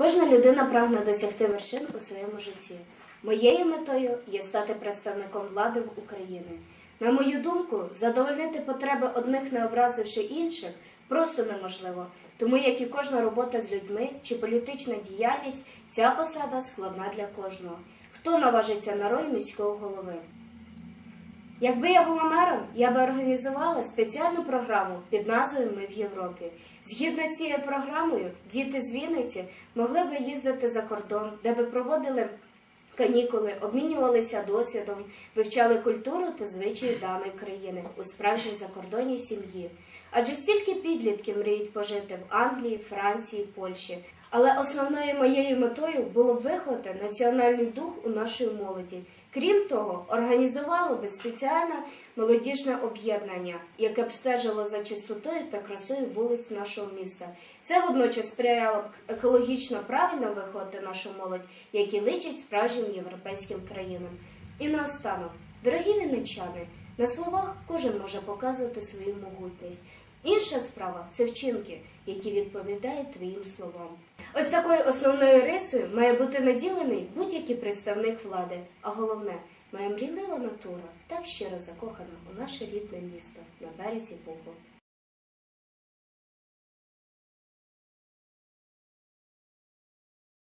Кожна людина прагне досягти вершин у своєму житті. Моєю метою є стати представником влади в Україні. На мою думку, задовольнити потреби одних, не образивши інших, просто неможливо. Тому, як і кожна робота з людьми чи політична діяльність, ця посада складна для кожного. Хто наважиться на роль міського голови? Якби я була мером, я би організувала спеціальну програму під назвою Ми в Європі. Згідно з цією програмою, діти з Вінниці могли би їздити за кордон, де би проводили канікули, обмінювалися досвідом, вивчали культуру та звичаї даної країни у справжній закордонній сім'ї. Адже стільки підлітків мріють пожити в Англії, Франції, Польщі. Але основною моєю метою було б виховати національний дух у нашої молоді. Крім того, організувало би спеціальне молодіжне об'єднання, яке б стежило за чистотою та красою вулиць нашого міста. Це водночас сприяло б екологічно правильно виховати нашу молодь, які личать справжнім європейським країнам. І наостанок, дорогі вінничани, на словах кожен може показувати свою могутність. Інша справа це вчинки, які відповідають твоїм словам. Ось такою основною рисою має бути наділений будь-який представник влади, а головне, моя мрійлива натура так щиро закохана у наше рідне місто на березі Богу.